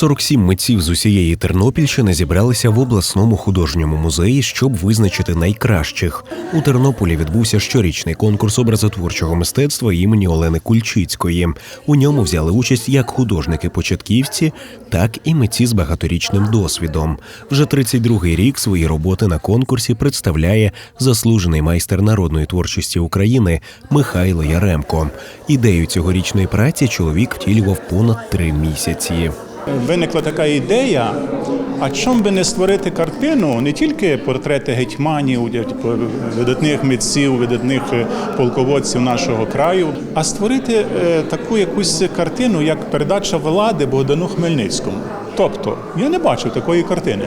47 митців з усієї Тернопільщини зібралися в обласному художньому музеї, щоб визначити найкращих. У Тернополі відбувся щорічний конкурс образотворчого мистецтва імені Олени Кульчицької. У ньому взяли участь як художники-початківці, так і митці з багаторічним досвідом. Вже 32-й рік свої роботи на конкурсі представляє заслужений майстер народної творчості України Михайло Яремко. Ідею цьогорічної праці чоловік втілював понад три місяці. Виникла така ідея. А чому би не створити картину не тільки портрети гетьманів, типу, видатних митців, видатних е, полководців нашого краю, а створити е, таку якусь картину, як передача влади Богдану Хмельницькому. Тобто я не бачив такої картини.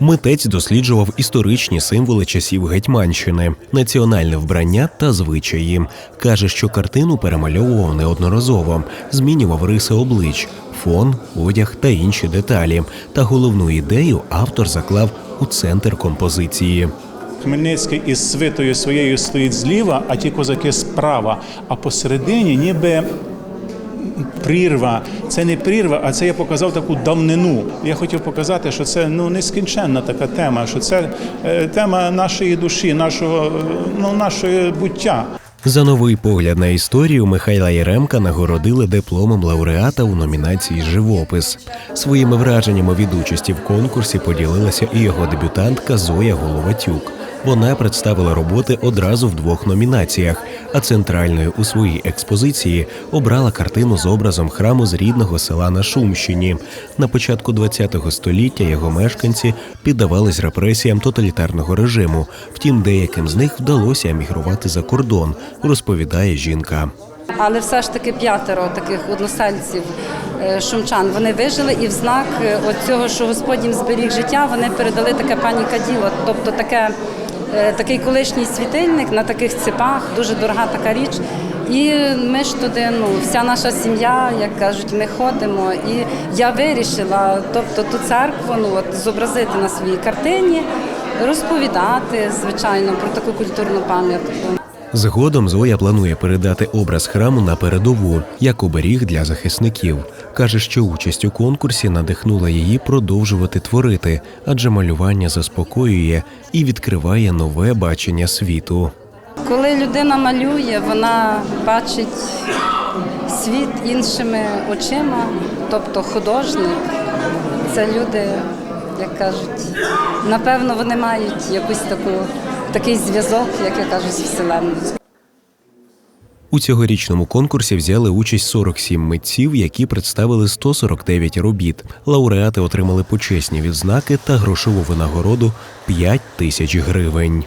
Митець досліджував історичні символи часів Гетьманщини, національне вбрання та звичаї. Каже, що картину перемальовував неодноразово, змінював риси облич, фон, одяг та інші деталі. Та головну ідею автор заклав у центр композиції. Хмельницький із свитою своєю стоїть зліва, а ті козаки справа. А посередині ніби прірва. Це не прірва, а це я показав таку давнину. Я хотів показати, що це ну нескінченна така тема, що це е, тема нашої душі, нашого е, ну нашого буття. За новий погляд на історію Михайла Яремка нагородили дипломом лауреата у номінації Живопис. Своїми враженнями від участі в конкурсі поділилася і його дебютантка Зоя Головатюк. Вона представила роботи одразу в двох номінаціях, а центральною у своїй експозиції обрала картину з образом храму з рідного села на Шумщині. На початку ХХ століття його мешканці піддавались репресіям тоталітарного режиму. Втім, деяким з них вдалося емігрувати за кордон, розповідає жінка. Але все ж таки п'ятеро таких односельців е, шумчан вони вижили, і в знак е, цього, що Господь їм зберіг життя, вони передали таке паніка діло, тобто таке. Е, Такий колишній світильник на таких цепах, дуже дорога така річ. І ми ж туди, ну, вся наша сім'я, як кажуть, ми ходимо. І я вирішила, тобто ту церкву ну, от, зобразити на своїй картині, розповідати, звичайно, про таку культурну пам'ятку. Згодом Зоя планує передати образ храму на передову як оберіг для захисників. каже, що участь у конкурсі надихнула її продовжувати творити, адже малювання заспокоює і відкриває нове бачення світу. Коли людина малює, вона бачить світ іншими очима, тобто художник. Це люди, як кажуть, напевно, вони мають якусь таку такий зв'язок, як я кажу, з Вселенною. У цьогорічному конкурсі взяли участь 47 митців, які представили 149 робіт. Лауреати отримали почесні відзнаки та грошову винагороду 5 тисяч гривень.